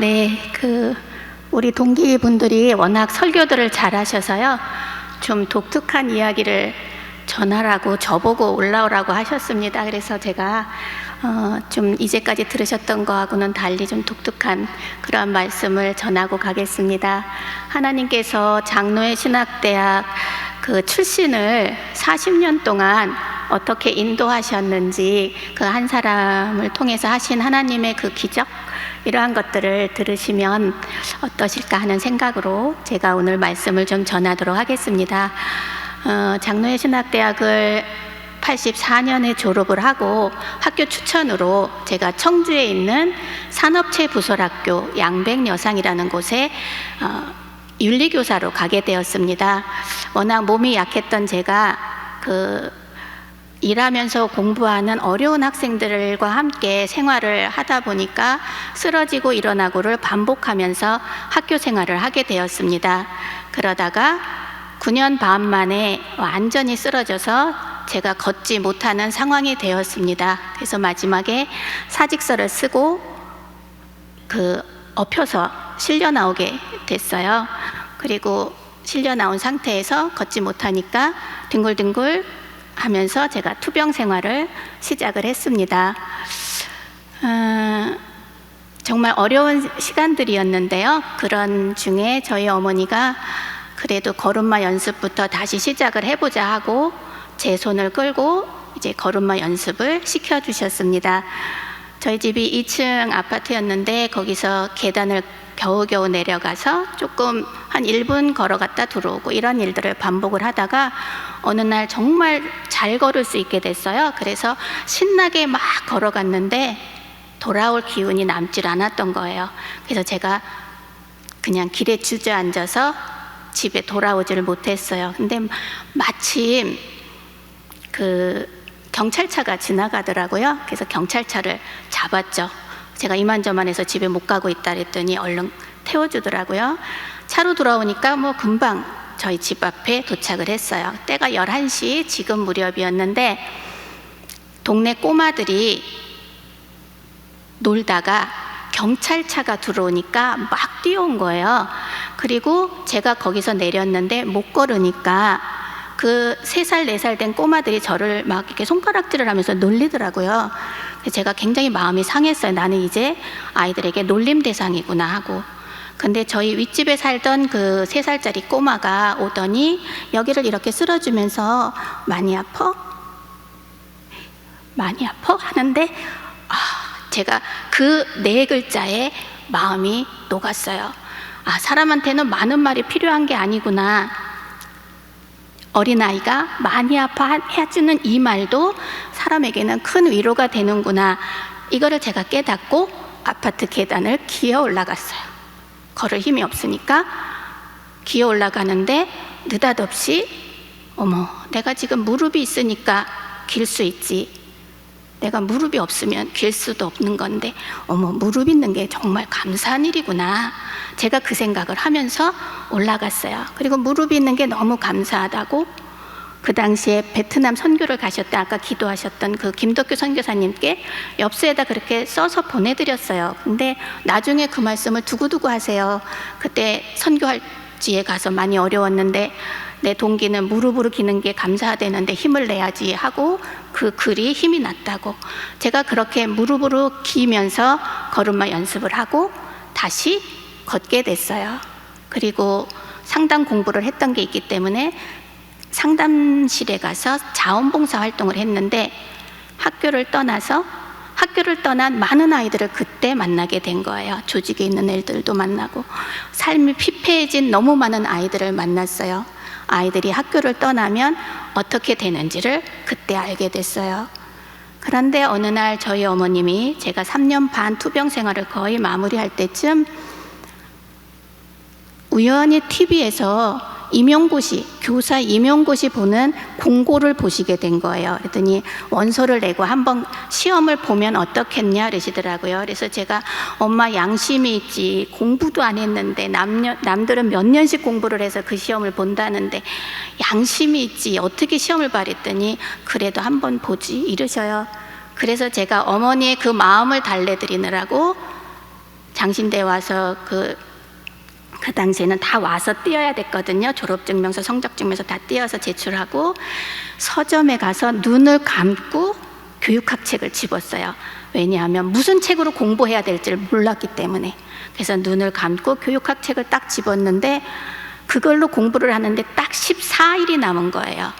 네, 그 우리 동기분들이 워낙 설교들을 잘하셔서요. 좀 독특한 이야기를 전하라고 저보고 올라오라고 하셨습니다. 그래서 제가 어, 좀 이제까지 들으셨던 거하고는 달리 좀 독특한 그런 말씀을 전하고 가겠습니다. 하나님께서 장로의 신학대학 그 출신을 40년 동안 어떻게 인도하셨는지 그 한 사람을 통해서 하신 하나님의 그 기적 이러한 것들을 들으시면 어떠실까 하는 생각으로 제가 오늘 말씀을 좀 전하도록 하겠습니다. 어, 장로의 신학대학을 84년에 졸업을 하고 학교 추천으로 제가 청주에 있는 산업체 부설학교 양백여상이라는 곳에 어, 윤리교사로 가게 되었습니다. 워낙 몸이 약했던 제가 그 일하면서 공부하는 어려운 학생들과 함께 생활을 하다 보니까 쓰러지고 일어나고를 반복하면서 학교 생활을 하게 되었습니다. 그러다가 9년 반 만에 완전히 쓰러져서 제가 걷지 못하는 상황이 되었습니다. 그래서 마지막에 사직서를 쓰고 그 엎혀서 실려 나오게 됐어요. 그리고 실려 나온 상태에서 걷지 못하니까 뒹굴뒹굴 하면서 제가 투병 생활을 시작을 했습니다. 어, 정말 어려운 시간들이었는데요. 그런 중에 저희 어머니가 그래도 걸음마 연습부터 다시 시작을 해보자 하고 제 손을 끌고 이제 걸음마 연습을 시켜주셨습니다. 저희 집이 2층 아파트였는데 거기서 계단을 겨우겨우 내려가서 조금 한 1분 걸어갔다 들어오고 이런 일들을 반복을 하다가 어느 날 정말 잘 걸을 수 있게 됐어요. 그래서 신나게 막 걸어갔는데 돌아올 기운이 남질 않았던 거예요. 그래서 제가 그냥 길에 주저앉아서 집에 돌아오지를 못했어요. 근데 마침 그 경찰차가 지나가더라고요. 그래서 경찰차를 잡았죠. 제가 이만저만해서 집에 못 가고 있다 그랬더니 얼른 태워주더라고요. 차로 돌아오니까 뭐 금방 저희 집 앞에 도착을 했어요. 때가 11시 지금 무렵이었는데 동네 꼬마들이 놀다가 경찰차가 들어오니까 막 뛰어온 거예요. 그리고 제가 거기서 내렸는데 못 걸으니까 그세 살, 네살된 꼬마들이 저를 막 이렇게 손가락질을 하면서 놀리더라고요. 제가 굉장히 마음이 상했어요. 나는 이제 아이들에게 놀림 대상이구나 하고. 근데 저희 윗집에 살던 그 세 살짜리 꼬마가 오더니 여기를 이렇게 쓸어주면서 많이 아파? 많이 아파? 하는데 아, 제가 그 네 글자에 마음이 녹았어요. 아, 사람한테는 많은 말이 필요한 게 아니구나. 어린아이가 많이 아파해주는 이 말도 사람에게는 큰 위로가 되는구나. 이거를 제가 깨닫고 아파트 계단을 기어 올라갔어요. 걸을 힘이 없으니까 기어 올라가는데 느닷없이 어머, 내가 지금 무릎이 있으니까 길 수 있지. 내가 무릎이 없으면 길 수도 없는 건데, 어머, 무릎 있는 게 정말 감사한 일이구나. 제가 그 생각을 하면서 올라갔어요. 그리고 무릎이 있는 게 너무 감사하다고 그 당시에 베트남 선교를 가셨다 아까 기도하셨던 그 김덕규 선교사님께 엽서에다 그렇게 써서 보내드렸어요. 근데 나중에 그 말씀을 두고두고 하세요. 그때 선교할지에 가서 많이 어려웠는데 내 동기는 무릎으로 기는 게 감사되는데 힘을 내야지 하고 그 글이 힘이 났다고 제가 그렇게 무릎으로 기면서 걸음마 연습을 하고 다시 걷게 됐어요. 그리고 상담 공부를 했던 게 있기 때문에 상담실에 가서 자원봉사 활동을 했는데 학교를 떠나서 학교를 떠난 많은 아이들을 그때 만나게 된 거예요. 조직에 있는 애들도 만나고 삶이 피폐해진 너무 많은 아이들을 만났어요. 아이들이 학교를 떠나면 어떻게 되는지를 그때 알게 됐어요. 그런데 어느 날 저희 어머님이 제가 3년 반 투병 생활을 거의 마무리할 때쯤 우연히 TV에서 임용고시, 교사 임용고시 보는 공고를 보시게 된 거예요. 그랬더니 원서를 내고 한번 시험을 보면 어떻겠냐 그러시더라고요. 그래서 제가 엄마 양심이 있지 공부도 안 했는데 남녀, 남들은 몇 년씩 공부를 해서 그 시험을 본다는데 양심이 있지 어떻게 시험을 봐랬더니 그래도 한번 보지 이러셔요. 그래서 제가 어머니의 그 마음을 달래드리느라고 장신대 와서 그, 그 당시에는 다 와서 띄어야 됐거든요. 졸업증명서, 성적증명서 다 띄어서 제출하고 서점에 가서 눈을 감고 교육학 책을 집었어요. 왜냐하면 무슨 책으로 공부해야 될지를 몰랐기 때문에. 그래서 눈을 감고 교육학 책을 딱 집었는데 그걸로 공부를 하는데 딱 14일이 남은 거예요.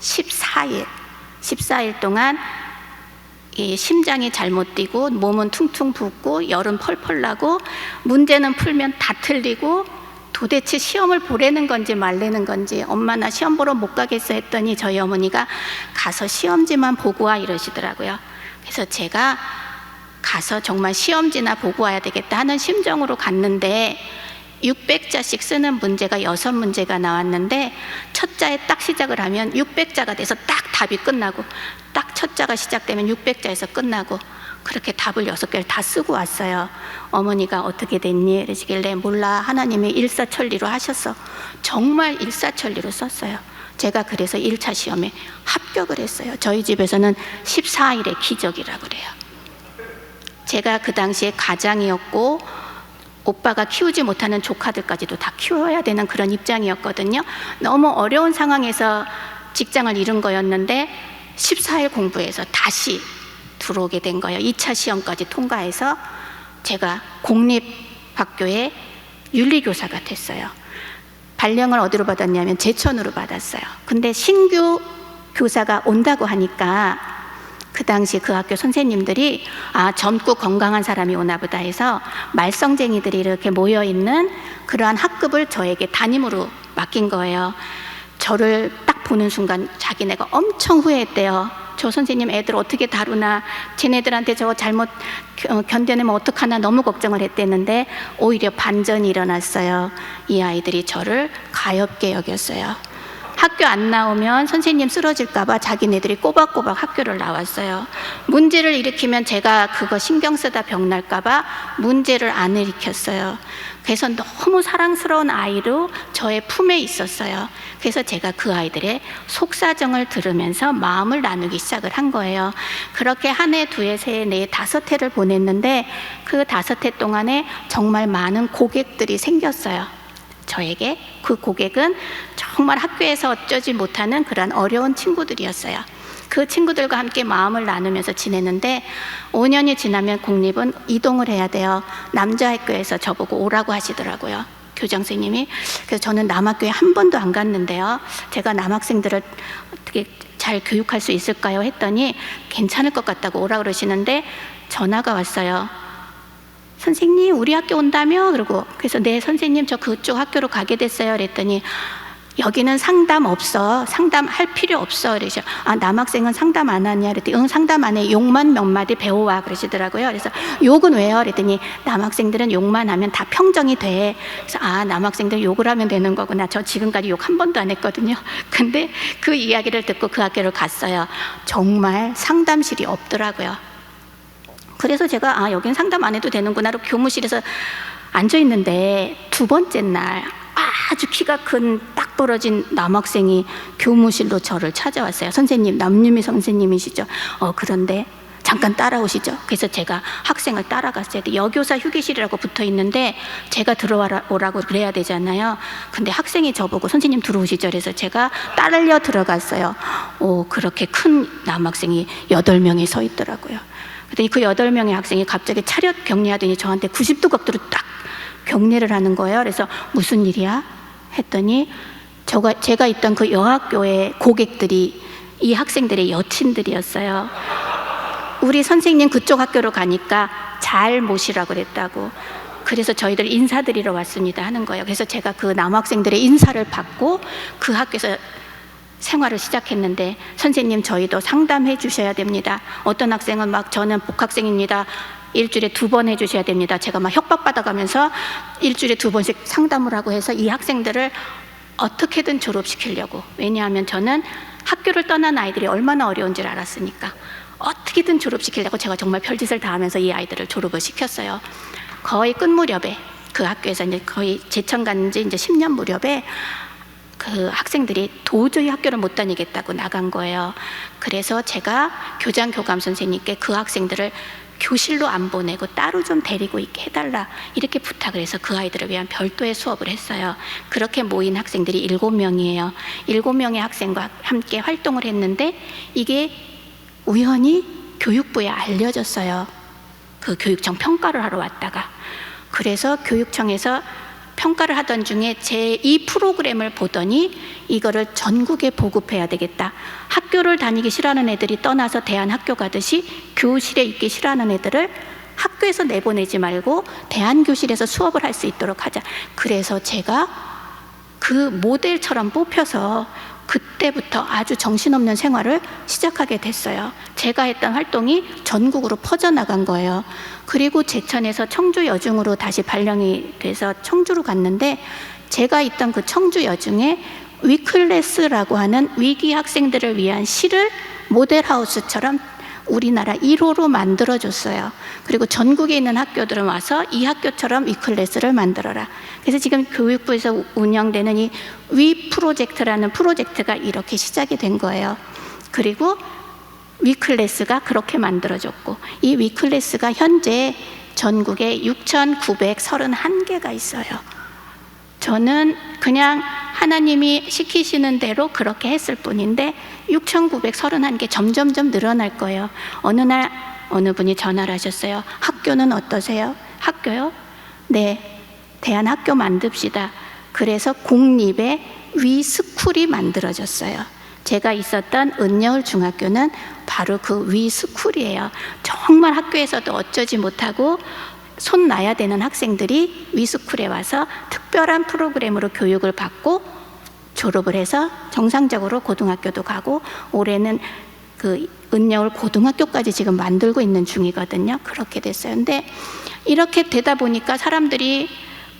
14일. 14일 동안 이 심장이 잘못 뛰고 몸은 퉁퉁 붓고 열은 펄펄 나고 문제는 풀면 다 틀리고 도대체 시험을 보라는 건지 말라는 건지 엄마 나 시험 보러 못 가겠어 했더니 저희 어머니가 가서 시험지만 보고 와 이러시더라고요. 그래서 제가 가서 정말 시험지나 보고 와야 되겠다 하는 심정으로 갔는데 600자씩 쓰는 문제가 여섯 문제가 나왔는데 첫 자에 딱 시작을 하면 600자가 돼서 딱 답이 끝나고 딱 첫 자가 시작되면 600자에서 끝나고 그렇게 답을 여섯 개를 다 쓰고 왔어요. 어머니가 어떻게 됐니? 이러시길래 몰라 하나님이 일사천리로 하셨어. 정말 일사천리로 썼어요. 제가 그래서 1차 시험에 합격을 했어요. 저희 집에서는 14일의 기적이라고 그래요. 제가 그 당시에 가장이었고 오빠가 키우지 못하는 조카들까지도 다 키워야 되는 그런 입장이었거든요. 너무 어려운 상황에서 직장을 잃은 거였는데 14일 공부해서 다시 들어오게 된 거예요. 2차 시험까지 통과해서 제가 공립학교의 윤리교사가 됐어요. 발령을 어디로 받았냐면 제천으로 받았어요. 근데 신규 교사가 온다고 하니까 그 당시 그 학교 선생님들이 아 젊고 건강한 사람이 오나 보다 해서 말썽쟁이들이 이렇게 모여 있는 그러한 학급을 저에게 담임으로 맡긴 거예요. 저를 딱 보는 순간 자기네가 엄청 후회했대요. 저 선생님 애들 어떻게 다루나 쟤네들한테 저거 잘못 겨- 견뎌내면 어떡하나 너무 걱정을 했댔는데 오히려 반전이 일어났어요. 이 아이들이 저를 가엽게 여겼어요. 학교 안 나오면 선생님 쓰러질까봐 자기네들이 꼬박꼬박 학교를 나왔어요. 문제를 일으키면 제가 그거 신경 쓰다 병날까봐 문제를 안 일으켰어요. 그래서 너무 사랑스러운 아이로 저의 품에 있었어요. 그래서 제가 그 아이들의 속사정을 들으면서 마음을 나누기 시작을 한 거예요. 그렇게 한 해, 두 해, 세 해, 네 해, 다섯 해를 보냈는데 그 다섯 해 동안에 정말 많은 고객들이 생겼어요. 저에게 그 고객은 정말 학교에서 어쩌지 못하는 그런 어려운 친구들이었어요. 그 친구들과 함께 마음을 나누면서 지내는데 5년이 지나면 공립은 이동을 해야 돼요. 남자 학교에서 저보고 오라고 하시더라고요. 교장 선생님이 그래서 저는 남학교에 한 번도 안 갔는데요. 제가 남학생들을 어떻게 잘 교육할 수 있을까요? 했더니 괜찮을 것 같다고 오라 그러시는데 전화가 왔어요. 선생님 우리 학교 온다며? 그러고 그래서 네 선생님 저 그쪽 학교로 가게 됐어요. 그랬더니 여기는 상담 없어. 상담할 필요 없어. 그러셔 아 남학생은 상담 안 하냐? 그랬더니 응 상담 안 해. 욕만 몇 마디 배워와. 그러시더라고요. 그래서 욕은 왜요? 그랬더니 남학생들은 욕만 하면 다 평정이 돼. 그래서 아 남학생들 욕을 하면 되는 거구나. 저 지금까지 욕 한 번도 안 했거든요. 근데 그 이야기를 듣고 그 학교를 갔어요. 정말 상담실이 없더라고요 그래서 제가 아 여긴 상담 안 해도 되는구나로 교무실에서 앉아 있는데 두 번째 날 아주 키가 큰 딱 벌어진 남학생이 교무실로 저를 찾아왔어요. 선생님 남유미 선생님이시죠. 어 그런데 잠깐 따라오시죠. 그래서 제가 학생을 따라갔어요. 여교사 휴게실이라고 붙어 있는데 제가 들어오라고 그래야 되잖아요. 근데 학생이 저보고 선생님 들어오시죠. 그래서 제가 따르려 들어갔어요. 오 그렇게 큰 남학생이 여덟 명이 서 있더라고요. 그랬더니 그 여덟 명의 학생이 갑자기 차렷 격리하더니 저한테 90도 각도로 딱 격리를 하는 거예요. 그래서 무슨 일이야? 했더니 저가 제가 있던 그 여학교의 고객들이 이 학생들의 여친들이었어요. 우리 선생님 그쪽 학교로 가니까 잘 모시라고 그랬다고. 그래서 저희들 인사드리러 왔습니다 하는 거예요. 그래서 제가 그 남학생들의 인사를 받고 그 학교에서 생활을 시작했는데 선생님 저희도 상담해 주셔야 됩니다. 어떤 학생은 막 저는 복학생입니다. 일주일에 두 번 해주셔야 됩니다. 제가 막 협박받아가면서 일주일에 두 번씩 상담을 하고 해서 이 학생들을 어떻게든 졸업시키려고. 왜냐하면 저는 학교를 떠난 아이들이 얼마나 어려운지를 알았으니까 어떻게든 졸업시키려고 제가 정말 별짓을 다 하면서 이 아이들을 졸업을 시켰어요. 거의 끝 무렵에 그 학교에서 이제 거의 제천 간지 이제 10년 무렵에 그 학생들이 도저히 학교를 못 다니겠다고 나간 거예요. 그래서 제가 교장 교감 선생님께 그 학생들을 교실로 안 보내고 따로 좀 데리고 있게 해달라 이렇게 부탁을 해서 그 아이들을 위한 별도의 수업을 했어요. 그렇게 모인 학생들이 일곱 명이에요. 일곱 명의 학생과 함께 활동을 했는데 이게 우연히 교육부에 알려졌어요. 그 교육청 평가를 하러 왔다가 그래서 교육청에서 평가를 하던 중에 제 이 프로그램을 보더니 이거를 전국에 보급해야 되겠다. 학교를 다니기 싫어하는 애들이 떠나서 대안학교 가듯이 교실에 있기 싫어하는 애들을 학교에서 내보내지 말고 대안교실에서 수업을 할 수 있도록 하자. 그래서 제가 그 모델처럼 뽑혀서 그때부터 아주 정신없는 생활을 시작하게 됐어요. 제가 했던 활동이 전국으로 퍼져나간 거예요. 그리고 제천에서 청주 여중으로 다시 발령이 돼서 청주로 갔는데 제가 있던 그 청주 여중에 위클래스라고 하는 위기 학생들을 위한 시를 모델하우스처럼 우리나라 1호로 만들어줬어요. 그리고 전국에 있는 학교들은 와서 이 학교처럼 위클래스를 만들어라. 그래서 지금 교육부에서 운영되는 이 위 프로젝트라는 프로젝트가 이렇게 시작이 된 거예요. 그리고 위클래스가 그렇게 만들어졌고 이 위클래스가 현재 전국에 6,931개가 있어요. 저는 그냥 하나님이 시키시는 대로 그렇게 했을 뿐인데 6,931개 점점점 늘어날 거예요. 어느 날 어느 분이 전화를 하셨어요. 학교는 어떠세요? 학교요? 네. 대한 학교 만듭시다. 그래서 공립의 위스쿨이 만들어졌어요. 제가 있었던 은여울 중학교는 바로 그 위스쿨이에요. 정말 학교에서도 어쩌지 못하고 손 놔야 되는 학생들이 위스쿨에 와서 특별한 프로그램으로 교육을 받고 졸업을 해서 정상적으로 고등학교도 가고 올해는 그 은여울 고등학교까지 지금 만들고 있는 중이거든요. 그렇게 됐어요. 근데 이렇게 되다 보니까 사람들이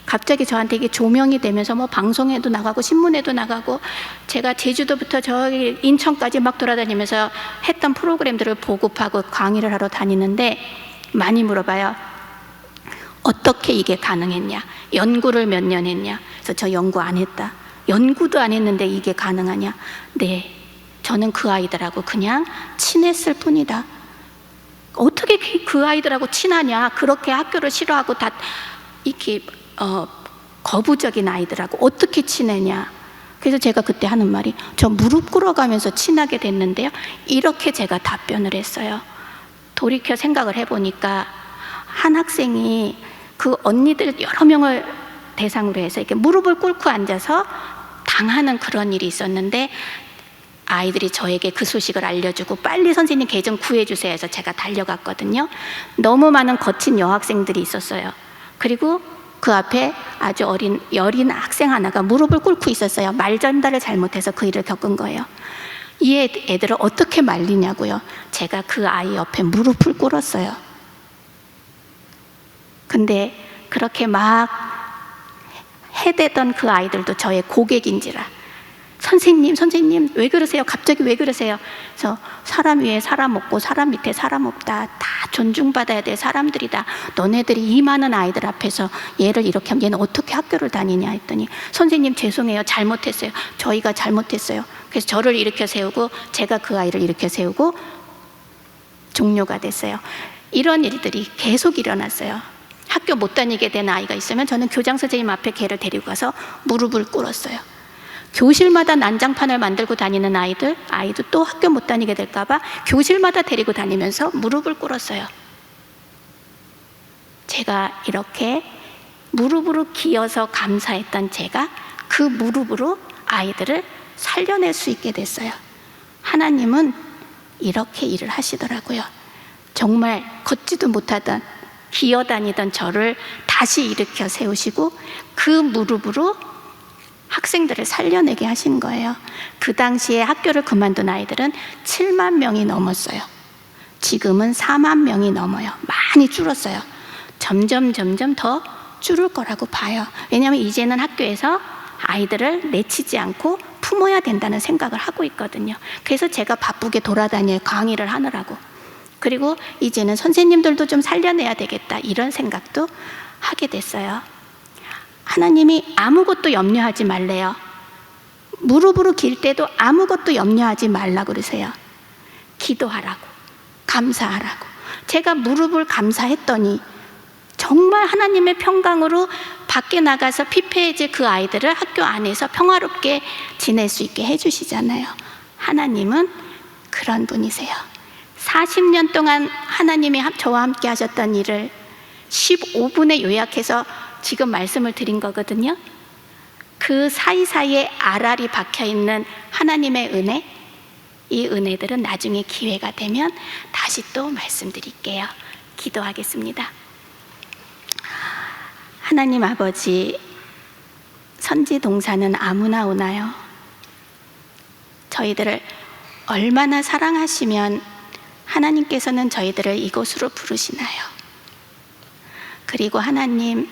갑자기 저한테 이게 조명이 되면서 뭐 방송에도 나가고 신문에도 나가고 제가 제주도부터 저기 인천까지 막 돌아다니면서 했던 프로그램들을 보급하고 강의를 하러 다니는데 많이 물어봐요. 어떻게 이게 가능했냐? 연구를 몇 년 했냐? 그래서 저 연구 안 했다. 연구도 안 했는데 이게 가능하냐? 네. 저는 그 아이들하고 그냥 친했을 뿐이다. 어떻게 그- 그 아이들하고 친하냐? 그렇게 학교를 싫어하고 다 이렇게 어, 거부적인 아이들하고 어떻게 친해냐? 그래서 제가 그때 하는 말이 저 무릎 꿇어가면서 친하게 됐는데요. 이렇게 제가 답변을 했어요. 돌이켜 생각을 해보니까 한 학생이 그 언니들 여러 명을 대상으로 해서 이렇게 무릎을 꿇고 앉아서 당하는 그런 일이 있었는데 아이들이 저에게 그 소식을 알려주고 빨리 선생님 계정 구해주세요 해서 제가 달려갔거든요. 너무 많은 거친 여학생들이 있었어요. 그리고 그 앞에 아주 어린 여린 학생 하나가 무릎을 꿇고 있었어요. 말 전달을 잘못해서 그 일을 겪은 거예요. 이 애- 애들을 어떻게 말리냐고요. 제가 그 아이 옆에 무릎을 꿇었어요. 근데 그렇게 막 해대던 그 아이들도 저의 고객인지라 선생님, 선생님, 왜 그러세요? 갑자기 왜 그러세요? 그래서 사람 위에 사람 없고 사람 밑에 사람 없다. 다 존중받아야 될 사람들이다. 너네들이 이 많은 아이들 앞에서 얘를 이렇게 하면 얘는 어떻게 학교를 다니냐 했더니 선생님 죄송해요. 잘못했어요. 저희가 잘못했어요. 그래서 저를 일으켜 세우고 제가 그 아이를 일으켜 세우고 종료가 됐어요. 이런 일들이 계속 일어났어요. 학교 못 다니게 된 아이가 있으면 저는 교장 선생님 앞에 걔를 데리고 가서 무릎을 꿇었어요. 교실마다 난장판을 만들고 다니는 아이들, 아이도 또 학교 못 다니게 될까봐 교실마다 데리고 다니면서 무릎을 꿇었어요. 제가 이렇게 무릎으로 기어서 감사했던 제가 그 무릎으로 아이들을 살려낼 수 있게 됐어요. 하나님은 이렇게 일을 하시더라고요. 정말 걷지도 못하던 기어다니던 저를 다시 일으켜 세우시고 그 무릎으로 학생들을 살려내게 하신 거예요. 그 당시에 학교를 그만둔 아이들은 7만 명이 넘었어요. 지금은 4만 명이 넘어요. 많이 줄었어요. 점점 점점 더 줄을 거라고 봐요. 왜냐하면 이제는 학교에서 아이들을 내치지 않고 품어야 된다는 생각을 하고 있거든요. 그래서 제가 바쁘게 돌아다녀 강의를 하느라고. 그리고 이제는 선생님들도 좀 살려내야 되겠다 이런 생각도 하게 됐어요. 하나님이 아무것도 염려하지 말래요. 무릎으로 길 때도 아무것도 염려하지 말라 그러세요. 기도하라고, 감사하라고. 제가 무릎을 감사했더니 정말 하나님의 평강으로 밖에 나가서 피폐해질 그 아이들을 학교 안에서 평화롭게 지낼 수 있게 해주시잖아요. 하나님은 그런 분이세요. 40년 동안 하나님이 함- 저와 함께 하셨던 일을 15분에 요약해서 지금 말씀을 드린 거거든요. 그 사이사이에 알알이 박혀 있는 하나님의 은혜, 이 은혜들은 나중에 기회가 되면 다시 또 말씀드릴게요. 기도하겠습니다. 하나님 아버지, 선지 동사는 아무나 오나요? 저희들을 얼마나 사랑하시면 하나님께서는 저희들을 이곳으로 부르시나요? 그리고 하나님,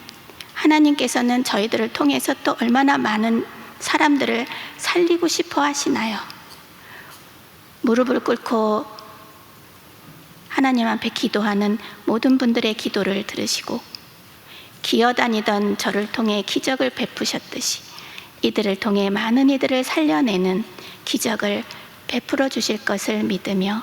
하나님께서는 저희들을 통해서 또 얼마나 많은 사람들을 살리고 싶어 하시나요? 무릎을 꿇고 하나님 앞에 기도하는 모든 분들의 기도를 들으시고 기어다니던 저를 통해 기적을 베푸셨듯이 이들을 통해 많은 이들을 살려내는 기적을 베풀어 주실 것을 믿으며